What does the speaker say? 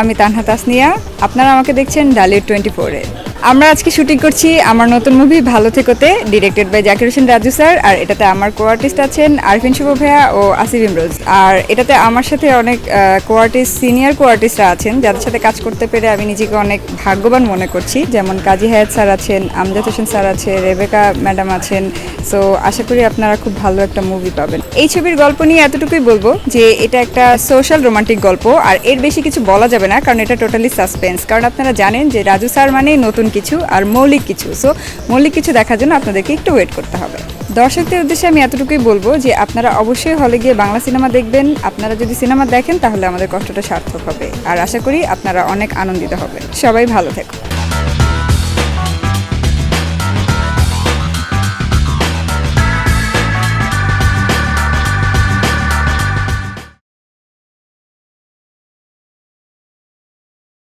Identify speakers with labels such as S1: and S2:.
S1: আমি তানহা তাসনিয়া। আপনারা আমাকে দেখছেন ডালিউড টোয়েন্টি ফোরে আমরা আজকে শুটিং করছি আমার নতুন মুভি ভালো থেকোতে directed by Zakir Hossain Raju sir, আর এটাতে আমার কো আর্টিস্ট আছেন আরফিন শুভ ভাইয়া ও আসিফ ইমরোজ। আর এটাতে আমার সাথে অনেক কো আর্টিস্ট সিনিয়র কো আর্টিস্টরা আছেন, যাদের সাথে কাজ করতে পেরে আমি নিজেকে অনেক ভাগ্যবান মনে করছি। যেমন কাজী হায়াত স্যার আছেন, আমজাদ হোসেন স্যার আছে রেবেকা ম্যাডাম আছেন। সো আশা করি আপনারা খুব ভালো একটা মুভি পাবেন। এই ছবির গল্প নিয়ে এতটুকুই বলব যে, এটা একটা সোশ্যাল রোমান্টিক গল্প, আর এর বেশি কিছু বলা যাবে না, কারণ এটা টোটালি সাসপেন্স কারণ আপনারা জানেন যে রাজু স্যার মানেই নতুন কিছু আর মৌলিক কিছু। সো মৌলিক কিছু দেখার জন্য আপনাদেরকে একটু ওয়েট করতে হবে। দর্শকদের উদ্দেশ্যে আমি এতটুকুই বলব যে, আপনারা অবশ্যই হলে গিয়ে বাংলা সিনেমা দেখবেন। আপনারা যদি সিনেমা দেখেন, তাহলে আমাদের কষ্টটা সার্থক হবে। আর আশা করি আপনারা অনেক আনন্দিত হবে সবাই ভালো থেকো।